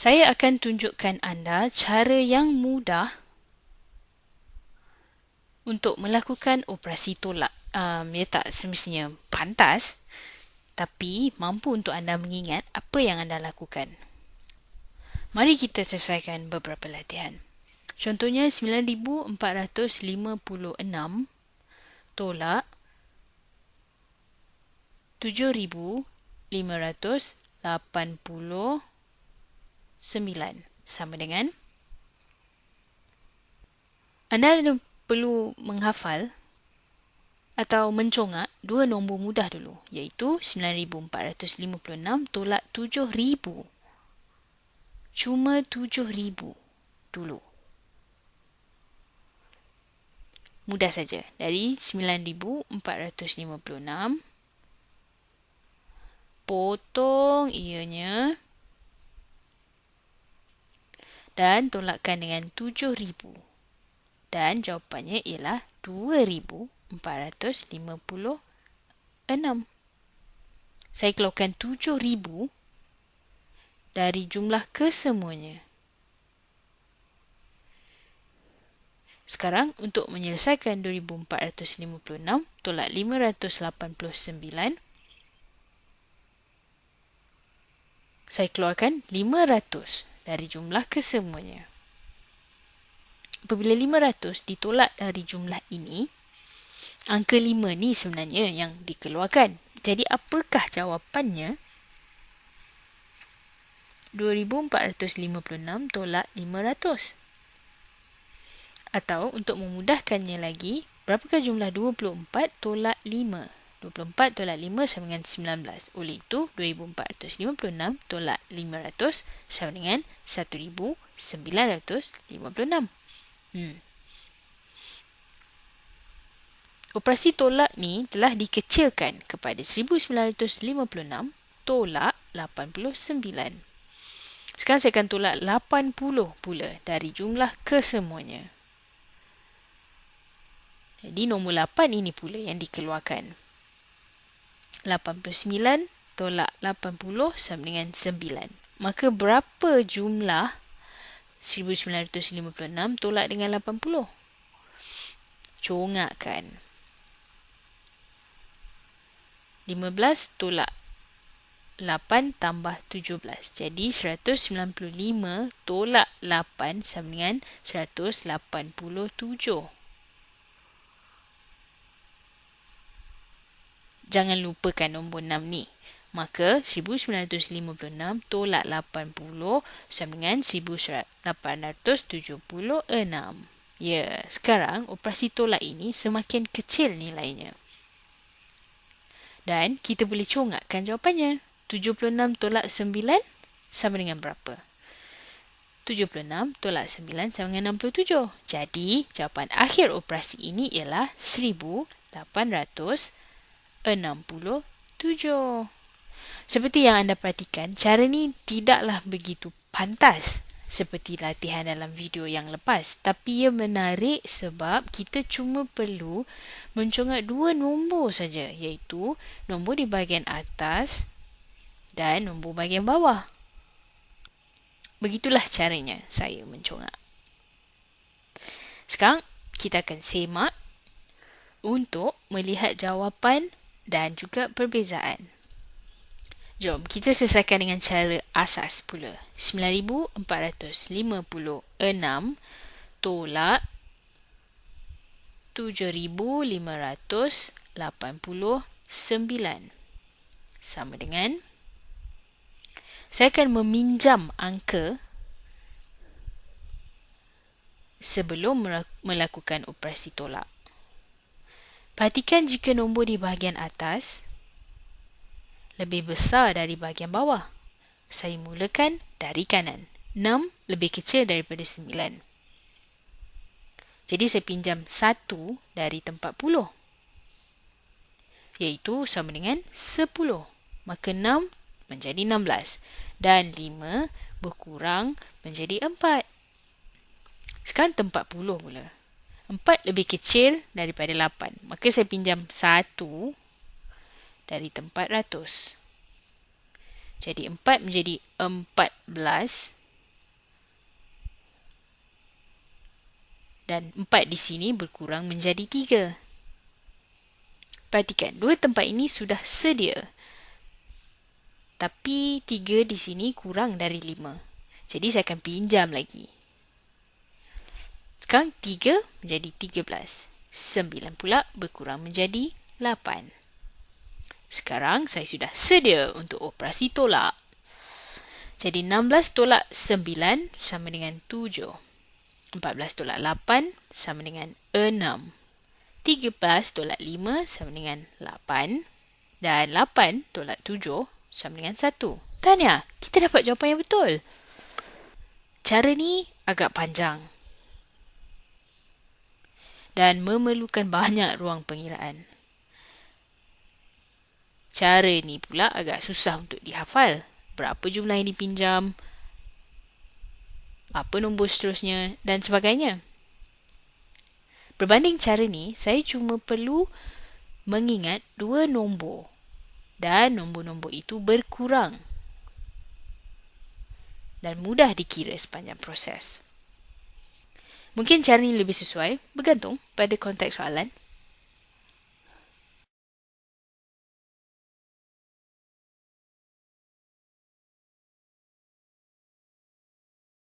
Saya akan tunjukkan anda cara yang mudah untuk melakukan operasi tolak. Um, ia tak semestinya pantas tapi mampu untuk anda mengingat apa yang anda lakukan. Mari kita selesaikan beberapa latihan. Contohnya 9456 tolak 7589 sama dengan? Anda perlu menghafal atau mencongak dua nombor mudah dulu iaitu 9456 tolak 7000 cuma 7000 dulu. Mudah saja. Dari 9456 potong ianya dan tolakkan dengan 7000 dan jawapannya ialah 2456 saya keluarkan 7000 dari jumlah kesemuanya. Sekarang untuk menyelesaikan 2456 tolak 589 saya keluarkan 500 dari jumlah kesemuanya. Apabila 500 ditolak dari jumlah ini, angka 5 ni sebenarnya yang dikeluarkan. Jadi apakah jawapannya? 2456 tolak 500. Atau untuk memudahkannya lagi, berapakah jumlah 24 tolak 5? 24 tolak 5 sama dengan 19. Oleh itu, 2456 tolak 500 sama dengan 1956. Hmm. Operasi tolak ni telah dikecilkan kepada 1956 tolak 89. Sekarang saya akan tolak 80 pula dari jumlah kesemuanya. Jadi nombor 8 ini pula yang dikeluarkan. 89 tolak 80 sama dengan 9. Maka berapa jumlah 1956 tolak dengan 80? Congakkan. 15 tolak 8 tambah 17. Jadi 195 tolak 8 sama dengan 187. Jangan lupakan nombor 6 ni. Maka 1956 tolak 80 sama dengan 1876. Ya, sekarang operasi tolak ini semakin kecil nilainya. Dan kita boleh congakkan jawapannya. 76 tolak 9 sama dengan berapa? 76 tolak 9 sama dengan 67. Jadi, jawapan akhir operasi ini ialah 1800 67. Seperti yang anda perhatikan, cara ni tidaklah begitu pantas seperti latihan dalam video yang lepas. Tapi ia menarik sebab kita cuma perlu mencongak dua nombor saja iaitu nombor di bahagian atas dan nombor bahagian bawah. Begitulah caranya saya mencongak. Sekarang kita akan semak untuk melihat jawapan dan juga perbezaan. Jom kita selesaikan dengan cara asas pula. 9456 tolak 7589 sama dengan saya akan meminjam angka sebelum melakukan operasi tolak. Perhatikan jika nombor di bahagian atas lebih besar dari bahagian bawah. Saya mulakan dari kanan. 6 lebih kecil daripada 9. Jadi saya pinjam 1 dari tempat puluh. Iaitu sama dengan 10. Maka 6 menjadi 16. Dan 5 berkurang menjadi 4. Sekarang tempat puluh pula. 4 lebih kecil daripada 8. Maka saya pinjam 1 dari tempat ratus. Jadi 4 menjadi 14. Dan 4 di sini berkurang menjadi 3. Perhatikan, dua tempat ini sudah sedia. Tapi 3 di sini kurang dari 5. Jadi saya akan pinjam lagi. Sekarang 3 menjadi 13. 9 pula berkurang menjadi 8. Sekarang saya sudah sedia untuk operasi tolak. Jadi 16 tolak 9 sama dengan 7. 14 tolak 8 sama dengan 6. 13 tolak 5 sama dengan 8. Dan 8 tolak 7 sama dengan 1. Tanya, kita dapat jawapan yang betul. Cara ni agak panjang. Dan memerlukan banyak ruang pengiraan. Cara ni pula agak susah untuk dihafal. Berapa jumlah yang dipinjam, apa nombor seterusnya dan sebagainya. Berbanding cara ni, saya cuma perlu mengingat dua nombor dan nombor-nombor itu berkurang dan mudah dikira sepanjang proses. Mungkin cara ini lebih sesuai bergantung pada konteks soalan